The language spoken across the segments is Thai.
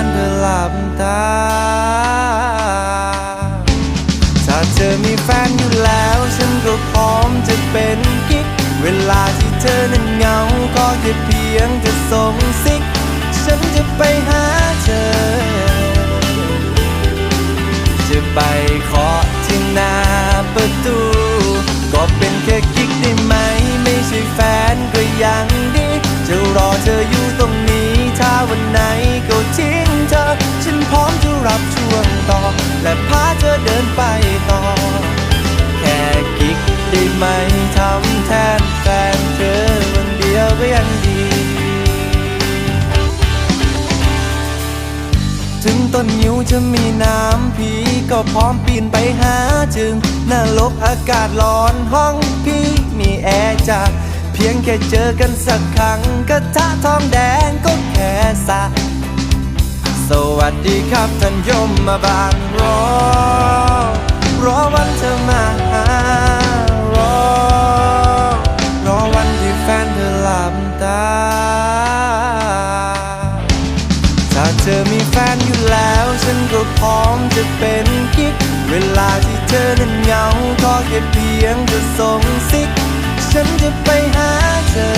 ารเธอหลับตา ถ้าเธอมีแฟนอยู่แล้ว ฉันก็พร้อมจะเป็นกิ๊ก เวลาที่เธอนั้นเหงา ก็แค่เพียงจะส่งซิก ฉันจะไปหาเธอ จะไปขอที่หน้าประตู ก็ยังดี ถึงต้นยิ้วจะมีน้ำพีก็พร้อมปีนไปหาจึงนรกอากาศร้อนห้องพี่มีแอร์จากเพียงแค่เจอกันสักครั้งกระทะทองแดงก็แค่สะสวัสดีครับท่านยมมาบาง ฉันก็พร้อมจะเป็นกิ๊ก เวลาที่เธอนั้นเหงาก็แค่เพียงจะส่งซิก ฉันจะไปหาเธอ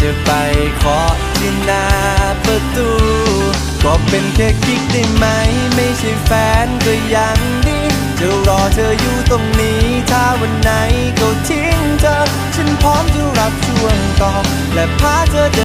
จะไปเคาะที่หน้าประตู ก็เป็นแค่กิ๊กได้ไหม ไม่ใช่แฟนก็ยังดีจะรอเธออยู่ตรงนี้ ถ้าวันไหนก็ทิ้งเธอ ฉันพร้อมจะรับช่วงต่อ และพาเธอ